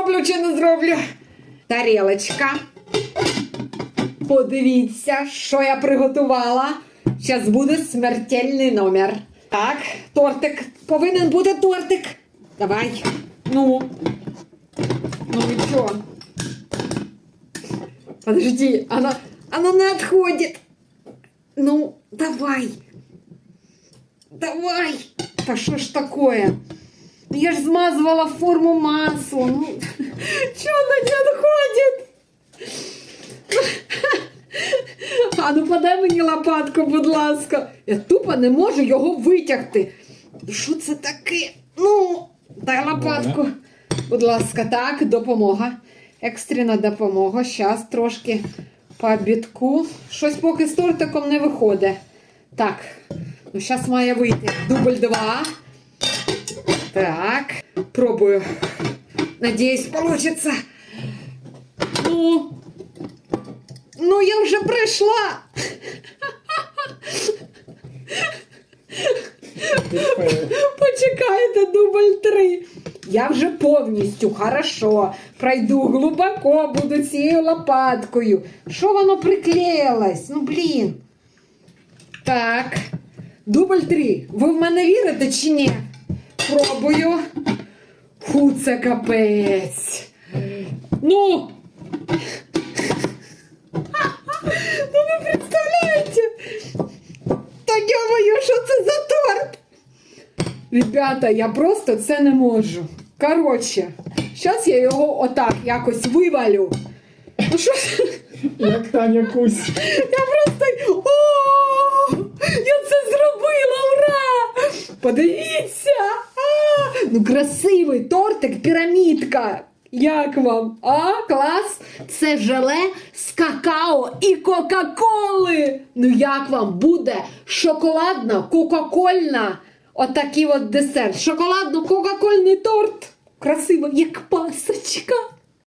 зроблю чи не зроблю. Тарілочка. Подивіться, що я приготувала. Зараз буде смертельний номер. Так, тортик. Повинен бути тортик. Давай. Ну. Ну и чё? Подожди, она, она не отходит. Ну, давай. Давай. Да что ж такое? Я ж змазывала форму маслом. Ну, Ну подай мені лопатку, будь ласка. Я тупо не можу його витягти. Що це таке? Ну, дай лопатку. Будь ласка, так, допомога. Екстрена допомога. Щас трошки по обідку. Щось поки з тортиком не виходить. Так, ну зараз має вийти. Дубль два. Так, пробую. Надіюсь, получится. Ну, ну я вже прийшла. Почекайте, дубль три. Я вже повністю хорошо пройду глибоко, буду цією лопаткою. Що воно приклеїлось? Ну, блін. Так. Дубль три. Ви в мене вірите чи ні? Пробую. Фу, це капець. Ну. Ребята, я просто це не можу. Коротше, зараз я його отак якось вивалю. Ну що Як Таня Кусь. я просто. О! Я це зробила! Ура! Подивіться! А! Ну, красивий тортик, пірамідка. Як вам? А, клас? Це желе з какао і Кока-Коли. Ну як вам буде шоколадна, кока-кольна? Отакий от десерт. Шоколадно-кока-кольний торт. Красиво, як пасочка.